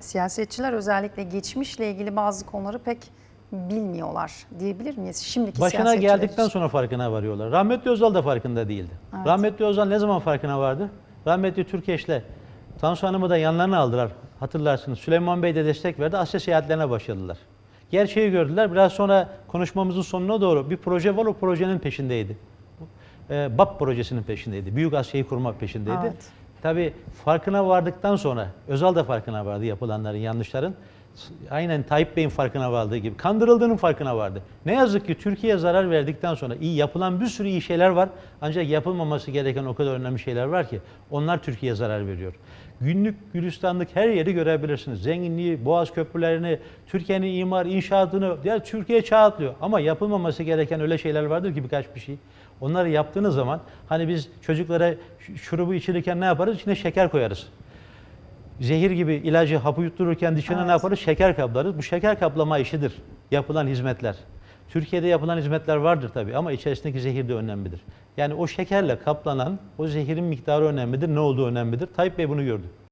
siyasetçiler özellikle geçmişle ilgili bazı konuları pek bilmiyorlar diyebilir miyiz? Şimdiki Başına geldikten için. sonra farkına varıyorlar. Rahmetli Özal da farkında değildi. Evet. Rahmetli Özal ne zaman farkına vardı? Rahmetli Türkeş'le Tansu Hanım'ı da yanlarına aldılar. Hatırlarsınız. Süleyman Bey de destek verdi. Asya seyahatlerine başladılar. Gerçeği gördüler. Biraz sonra konuşmamızın sonuna doğru bir proje var. O projenin peşindeydi. BAP projesinin peşindeydi. Büyük Asya'yı kurmak peşindeydi. Evet. Tabii farkına vardıktan sonra, Özal da farkına vardı yapılanların, yanlışların. Aynen Tayyip Bey'in farkına vardığı gibi. Kandırıldığının farkına vardı. Ne yazık ki Türkiye'ye zarar verdikten sonra iyi yapılan bir sürü iyi şeyler var. Ancak yapılmaması gereken o kadar önemli şeyler var ki onlar Türkiye'ye zarar veriyor. Günlük gülistanlık her yeri görebilirsiniz. Zenginliği, boğaz köprülerini, Türkiye'nin imar, inşaatını, ya Türkiye çağ atlıyor. Ama yapılmaması gereken öyle şeyler vardır ki birkaç bir şey. Onları yaptığınız zaman hani biz çocuklara şurubu içirirken ne yaparız? İçine şeker koyarız. Zehir gibi ilacı hapı yuttururken dışına ne Evet. yaparız? Şeker kaplarız. Bu şeker kaplama işidir. Yapılan hizmetler. Türkiye'de yapılan hizmetler vardır tabii ama içerisindeki zehir de önemlidir. Yani o şekerle kaplanan o zehirin miktarı önemlidir. Ne olduğu önemlidir. Tayyip Bey bunu gördü.